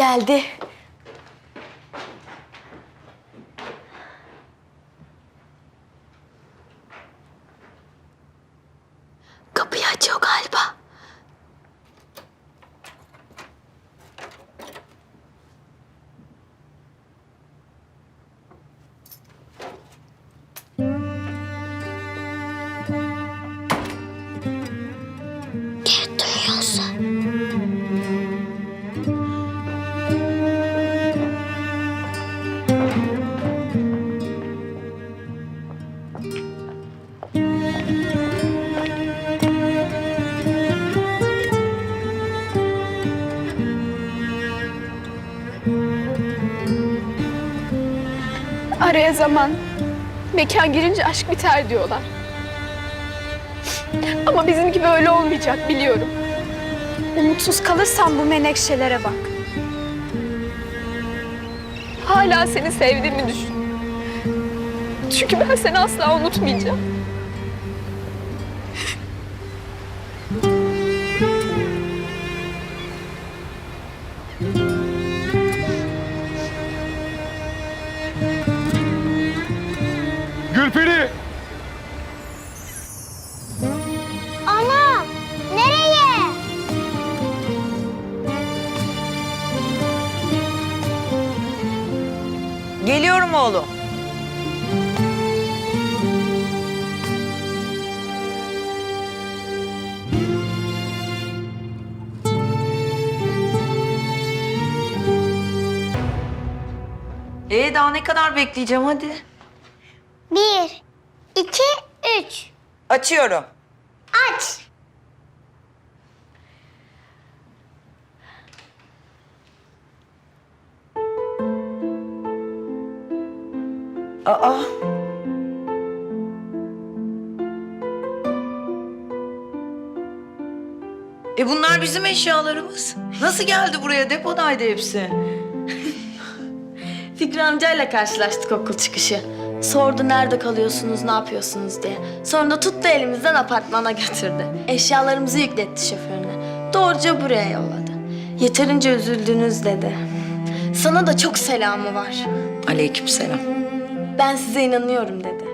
geldi. Kapıyı açıyor galiba. Araya zaman, mekan girince aşk biter diyorlar. Ama bizimki böyle olmayacak biliyorum. Umutsuz kalırsan bu menekşelere bak. Hala seni sevdiğimi düşün. Çünkü ben seni asla unutmayacağım. Gülperi! Ana! Nereye? Geliyorum oğlum. Ee daha ne kadar bekleyeceğim hadi. Bir, iki, üç. Açıyorum. Aç. Aa. E bunlar bizim eşyalarımız. Nasıl geldi buraya? Depodaydı hepsi. Fikri amcayla karşılaştık okul çıkışı. Sordu nerede kalıyorsunuz, ne yapıyorsunuz diye. Sonra da tuttu elimizden apartmana götürdü. Eşyalarımızı yükletti şoförüne. Doğruca buraya yolladı. Yeterince üzüldünüz dedi. Sana da çok selamı var. Aleykümselam. Ben size inanıyorum dedi.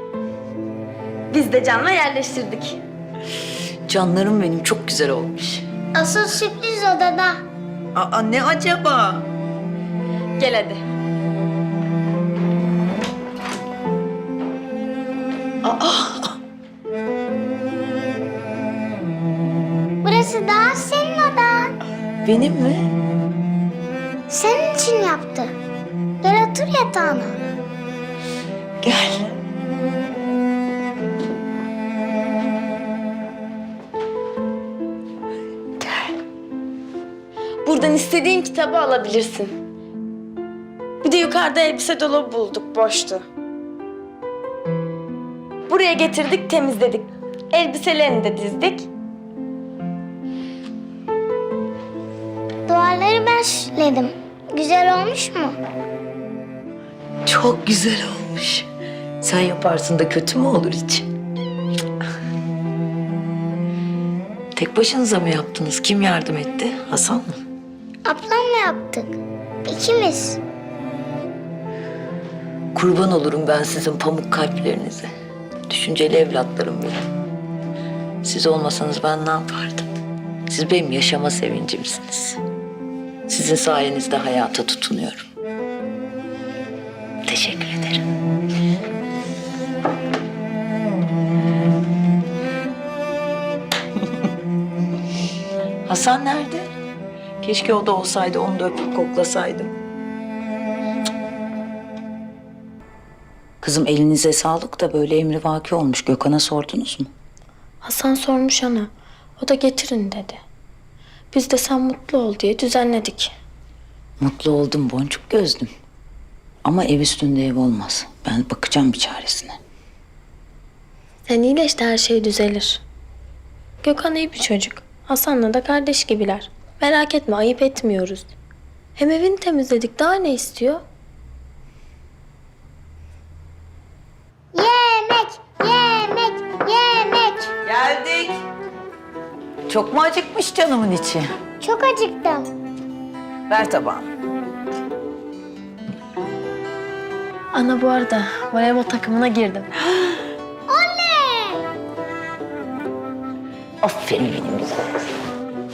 Biz de Can'la yerleştirdik. Canlarım benim çok güzel olmuş. Asıl sürpriz odada. Aa ne acaba? Gel hadi. Burası daha senin odan. Benim mi? Senin için yaptı. Gel otur yatağına. Gel. Buradan istediğin kitabı alabilirsin. Bir de yukarıda elbise dolabı bulduk, boştu. Buraya getirdik, temizledik. Elbiselerini de dizdik. Duvarları ben süsledim. Güzel olmuş mu? Çok güzel olmuş. Sen yaparsın da kötü mü olur hiç? Tek başınıza mı yaptınız? Kim yardım etti? Hasan mı? Ablamla yaptık. İkimiz. Kurban olurum ben sizin pamuk kalplerinize. Düşünceli evlatlarım benim. Siz olmasanız ben ne yapardım? Siz benim yaşama sevincimsiniz. Sizin sayenizde hayata tutunuyorum. Teşekkür ederim. Hasan nerede? Keşke o da olsaydı, onu da öpüp koklasaydım. Kızım elinize sağlık da böyle emri vaki olmuş. Gökhan'a sordunuz mu? Hasan sormuş ana. O da getirin dedi. Biz de sen mutlu ol diye düzenledik. Mutlu oldum boncuk gözlüm. Ama ev üstünde ev olmaz. Ben bakacağım bir çaresine. Sen iyileş de her şey düzelir. Gökhan iyi bir çocuk. Hasan'la da kardeş gibiler. Merak etme ayıp etmiyoruz. Hem evini temizledik daha ne istiyor? Çok mu acıkmış canımın içi? Çok acıktım. Ver tabağını. Ana bu arada voleybol takımına girdim. Anne! Aferin benim güzel.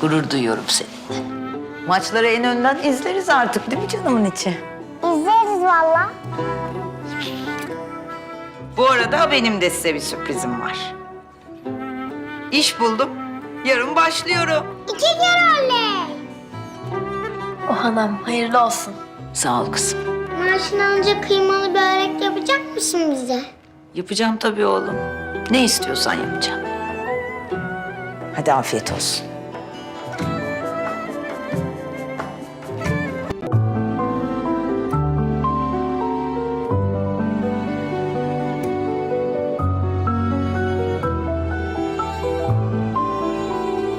Gurur duyuyorum seninle. Maçları en önden izleriz artık değil mi canımın içi? İzleriz valla. Bu arada benim de size bir sürprizim var. İş buldum. Yarın başlıyorum. İki kere oley. O hanım hayırlı olsun. Sağ ol kızım. Maaşını alınca kıymalı börek yapacak mısın bize? Yapacağım tabii oğlum. Ne istiyorsan yapacağım. Hadi afiyet olsun.